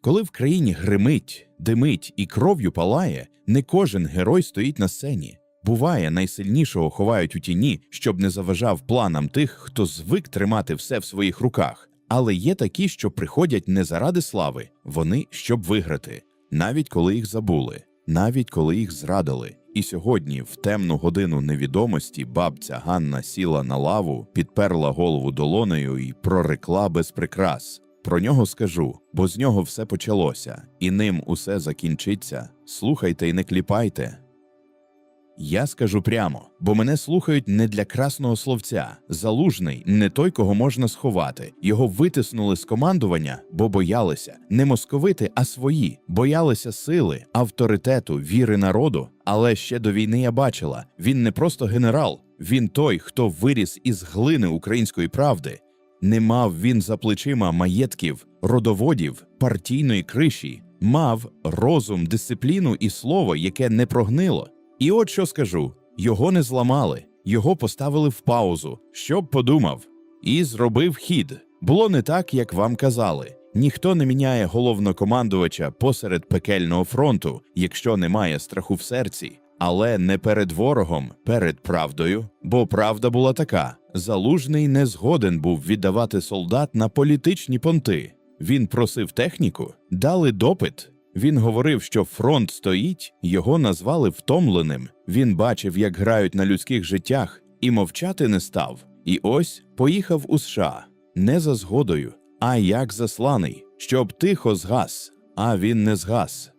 Коли в країні гримить, димить і кров'ю палає, не кожен герой стоїть на сцені. Буває, найсильнішого ховають у тіні, щоб не заважав планам тих, хто звик тримати все в своїх руках. Але є такі, що приходять не заради слави, вони щоб виграти, навіть коли їх забули, навіть коли їх зрадили. І сьогодні, в темну годину невідомості, бабця Ганна сіла на лаву, підперла голову долонею і прорекла без прикрас. Про нього скажу, бо з нього все почалося, і ним усе закінчиться. Слухайте і не кліпайте. Я скажу прямо, бо мене слухають не для красного словця. Залужний не той, кого можна сховати. Його витиснули з командування, бо боялися не московити, а свої, боялися сили, авторитету, віри народу. Але ще до війни я бачила: він не просто генерал, він той, хто виріс із глини української правди. Не мав він за плечима маєтків, родоводів, партійної криші, мав розум, дисципліну і слово, яке не прогнило. І от що скажу: його не зламали, його поставили в паузу, щоб подумав, і зробив хід. Було не так, як вам казали. Ніхто не міняє головнокомандувача посеред пекельного фронту, якщо немає страху в серці. Але не перед ворогом, перед правдою. Бо правда була така: залужний не згоден був віддавати солдат на політичні понти. Він просив техніку, дали допит. Він говорив, що фронт стоїть, його назвали втомленим. Він бачив, як грають на людських життях, і мовчати не став. І ось поїхав у США не за згодою, а як засланий, щоб тихо згас, а він не згас.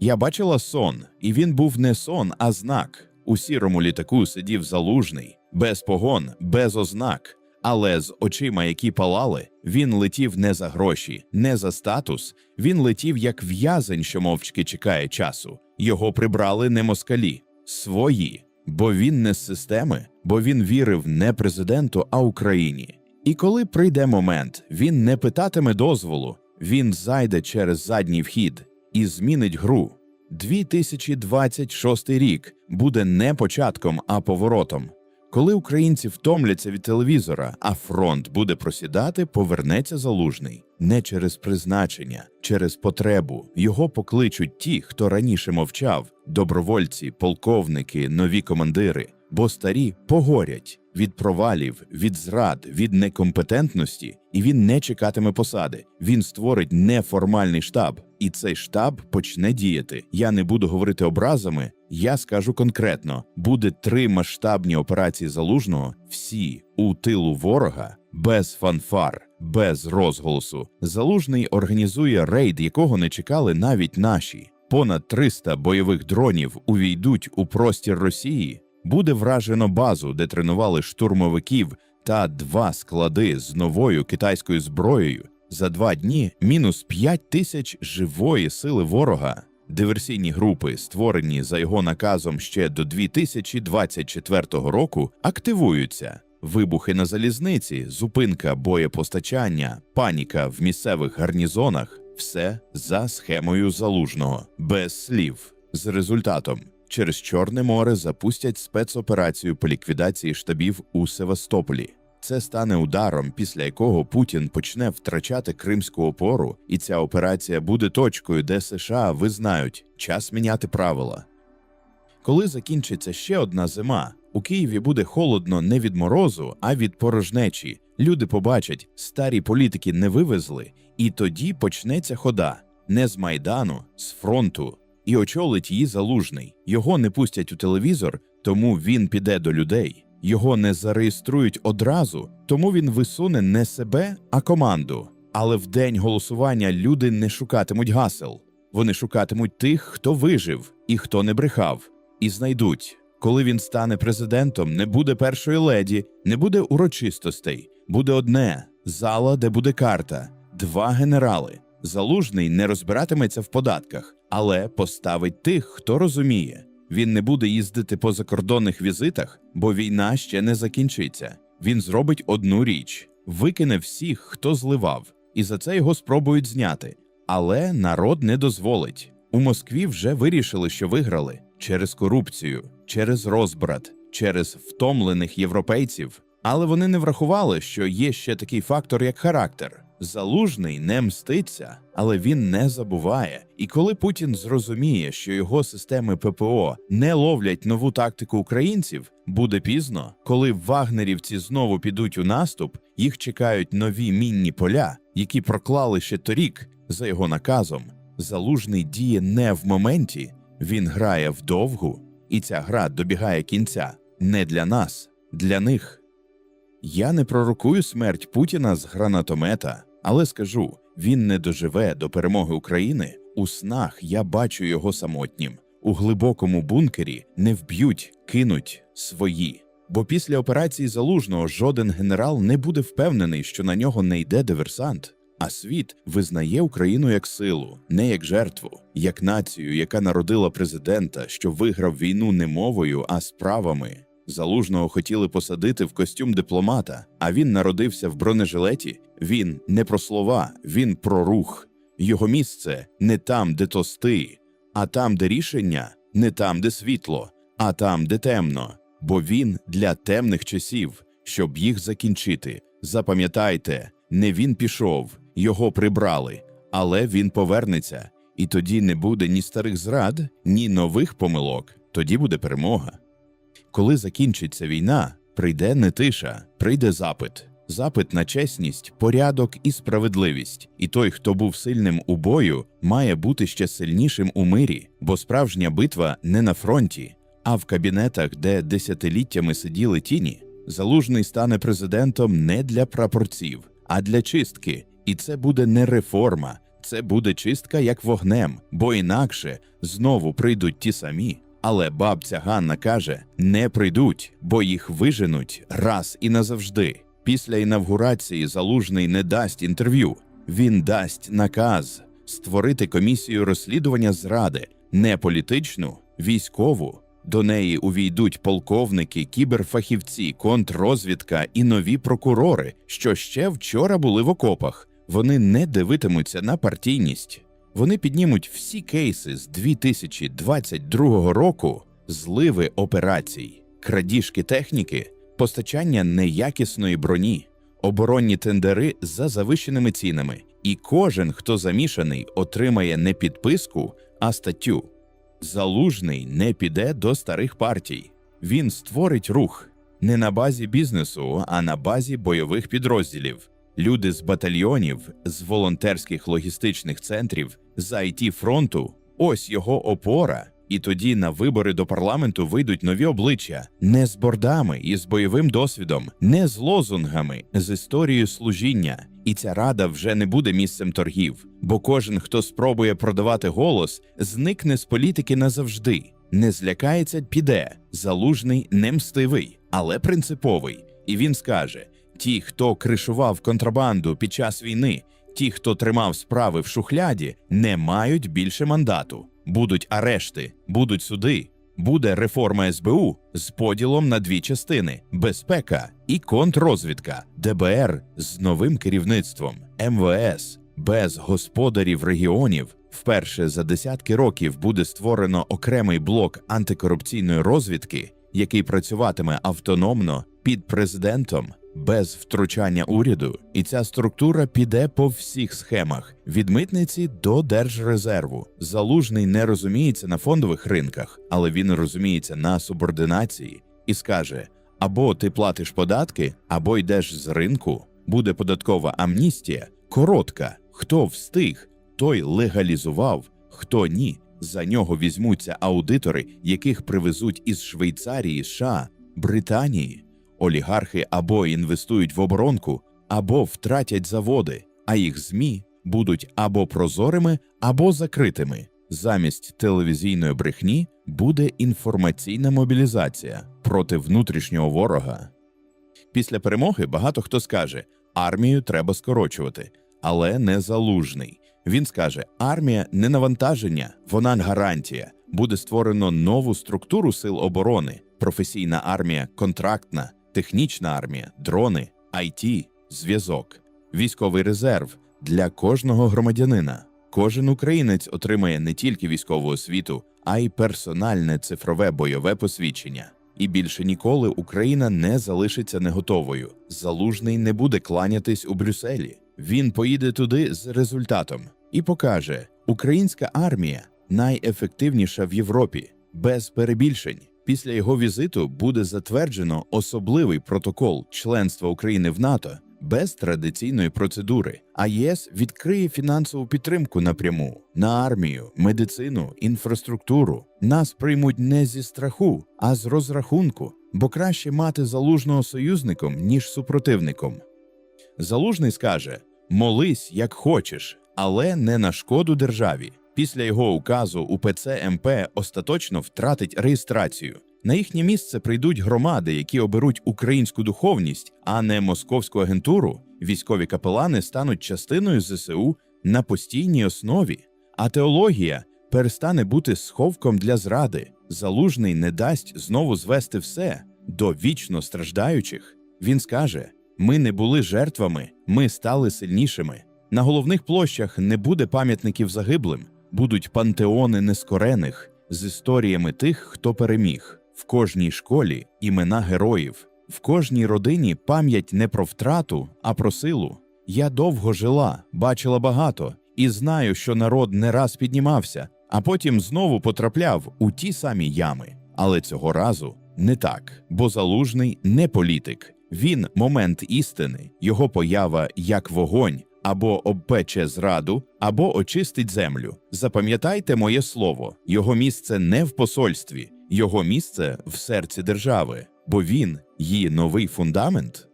Я бачила сон, і він був не сон, а знак. У сірому літаку сидів залужний, без погон, без ознак. Але з очима, які палали, він летів не за гроші, не за статус. Він летів як в'язень, що мовчки чекає часу. Його прибрали не москалі, свої, бо він не з системи, бо він вірив не президенту, а Україні. І коли прийде момент, він не питатиме дозволу, він зайде через задній вхід і змінить гру. 2026 рік буде не початком, а поворотом. Коли українці втомляться від телевізора, а фронт буде просідати, повернеться залужний не через призначення, через потребу. Його покличуть ті, хто раніше мовчав: добровольці, полковники, нові командири, бо старі погорять від провалів, від зрад, від некомпетентності, і він не чекатиме посади. Він створить неформальний штаб, і цей штаб почне діяти. Я не буду говорити образами. Я скажу конкретно: буде три масштабні операції залужного, всі у тилу ворога, без фанфар, без розголосу. Залужний організує рейд, якого не чекали навіть наші. Понад 300 бойових дронів увійдуть у простір Росії. Буде вражено базу, де тренували штурмовиків, та два склади з новою китайською зброєю. За два дні мінус 5 тисяч живої сили ворога. Диверсійні групи, створені за його наказом ще до 2024 року, активуються. Вибухи на залізниці, зупинка боєпостачання, паніка в місцевих гарнізонах все за схемою залужного, без слів. З результатом через Чорне море запустять спецоперацію по ліквідації штабів у Севастополі. Це стане ударом, після якого Путін почне втрачати кримську опору, і ця операція буде точкою, де США визнають час міняти правила. Коли закінчиться ще одна зима, у Києві буде холодно не від морозу, а від порожнечі. Люди побачать, старі політики не вивезли, і тоді почнеться хода не з майдану, з фронту, і очолить її залужний. Його не пустять у телевізор, тому він піде до людей. Його не зареєструють одразу, тому він висуне не себе, а команду. Але в день голосування люди не шукатимуть гасел. Вони шукатимуть тих, хто вижив і хто не брехав, і знайдуть. Коли він стане президентом, не буде першої леді, не буде урочистостей. Буде одне зала, де буде карта, два генерали. Залужний не розбиратиметься в податках, але поставить тих, хто розуміє. Він не буде їздити по закордонних візитах, бо війна ще не закінчиться. Він зробить одну річ: викине всіх, хто зливав, і за це його спробують зняти. Але народ не дозволить. У Москві вже вирішили, що виграли через корупцію, через розбрат, через втомлених європейців. Але вони не врахували, що є ще такий фактор, як характер. Залужний не мститься, але він не забуває. І коли Путін зрозуміє, що його системи ППО не ловлять нову тактику українців, буде пізно. Коли вагнерівці знову підуть у наступ, їх чекають нові мінні поля, які проклали ще торік за його наказом. Залужний діє не в моменті, він грає вдовгу, і ця гра добігає кінця не для нас, для них. Я не пророкую смерть Путіна з гранатомета, але скажу, він не доживе до перемоги України. У снах я бачу його самотнім. У глибокому бункері не вб'ють, кинуть свої. Бо після операції залужного жоден генерал не буде впевнений, що на нього не йде диверсант. А світ визнає Україну як силу, не як жертву, як націю, яка народила президента, що виграв війну не мовою, а справами. Залужного хотіли посадити в костюм дипломата, а він народився в бронежилеті. Він не про слова, він про рух. Його місце не там, де тости, а там, де рішення, не там, де світло, а там, де темно. Бо він для темних часів, щоб їх закінчити. Запам'ятайте, не він пішов, його прибрали, але він повернеться, і тоді не буде ні старих зрад, ні нових помилок. Тоді буде перемога. Коли закінчиться війна, прийде не тиша, прийде запит. Запит на чесність, порядок і справедливість. І той, хто був сильним у бою, має бути ще сильнішим у мирі, бо справжня битва не на фронті, а в кабінетах, де десятиліттями сиділи тіні. Залужний стане президентом не для прапорців, а для чистки. І це буде не реформа, це буде чистка як вогнем, бо інакше знову прийдуть ті самі. Але бабця Ганна каже: не прийдуть, бо їх виженуть раз і назавжди. Після інавгурації залужний не дасть інтерв'ю. Він дасть наказ створити комісію розслідування зради не політичну, військову. До неї увійдуть полковники, кіберфахівці, контррозвідка і нові прокурори, що ще вчора були в окопах. Вони не дивитимуться на партійність. Вони піднімуть всі кейси з 2022 року, зливи операцій, крадіжки техніки, постачання неякісної броні, оборонні тендери за завищеними цінами, і кожен, хто замішаний, отримає не підписку, а статтю. Залужний не піде до старих партій. Він створить рух не на базі бізнесу, а на базі бойових підрозділів. Люди з батальйонів, з волонтерських логістичних центрів, з it фронту ось його опора. І тоді на вибори до парламенту вийдуть нові обличчя не з бордами і з бойовим досвідом, не з лозунгами, з історією служіння. І ця рада вже не буде місцем торгів, бо кожен, хто спробує продавати голос, зникне з політики назавжди. Не злякається, піде. Залужний не мстивий, але принциповий. І він скаже: ті, хто кришував контрабанду під час війни, ті, хто тримав справи в шухляді, не мають більше мандату. Будуть арешти, будуть суди, буде реформа СБУ з поділом на дві частини: безпека і контррозвідка, ДБР з новим керівництвом, МВС без господарів регіонів. Вперше за десятки років буде створено окремий блок антикорупційної розвідки, який працюватиме автономно під президентом без втручання уряду, і ця структура піде по всіх схемах від митниці до держрезерву. Залужний не розуміється на фондових ринках, але він розуміється на субординації і скаже: або ти платиш податки, або йдеш з ринку. Буде податкова амністія коротка. Хто встиг, той легалізував, хто ні. За нього візьмуться аудитори, яких привезуть із Швейцарії, США, Британії. Олігархи або інвестують в оборонку, або втратять заводи, а їх ЗМІ будуть або прозорими, або закритими. Замість телевізійної брехні буде інформаційна мобілізація проти внутрішнього ворога. Після перемоги багато хто скаже: армію треба скорочувати, але не залужний. Він скаже: армія не навантаження, вона гарантія. Буде створено нову структуру сил оборони, професійна армія, контрактна, технічна армія, дрони, IT, зв'язок, військовий резерв для кожного громадянина. Кожен українець отримає не тільки військову освіту, а й персональне цифрове бойове посвідчення. І більше ніколи Україна не залишиться неготовою. Залужний не буде кланятись у Брюсселі. Він поїде туди з результатом і покаже: Українська армія найефективніша в Європі, без перебільшень. Після його візиту буде затверджено особливий протокол членства України в НАТО без традиційної процедури. А ЄС відкриє фінансову підтримку напряму на армію, медицину, інфраструктуру. Нас приймуть не зі страху, а з розрахунку, бо краще мати залужного союзником ніж супротивником. Залужний скаже: молись як хочеш, але не на шкоду державі. Після його указу УПЦ МП остаточно втратить реєстрацію. На їхнє місце прийдуть громади, які оберуть українську духовність, а не московську агентуру. Військові капелани стануть частиною ЗСУ на постійній основі, а теологія перестане бути сховком для зради. Залужний не дасть знову звести все до вічно страждаючих. Він скаже: ми не були жертвами, ми стали сильнішими. На головних площах не буде пам'ятників загиблим, будуть пантеони нескорених з історіями тих, хто переміг. В кожній школі імена героїв, в кожній родині пам'ять не про втрату, а про силу. Я довго жила, бачила багато і знаю, що народ не раз піднімався, а потім знову потрапляв у ті самі ями. Але цього разу не так, бо залужний не політик. Він момент істини, його поява як вогонь, або обпече зраду, або очистить землю. Запам'ятайте моє слово: його місце не в посольстві, його місце в серці держави, бо він її новий фундамент.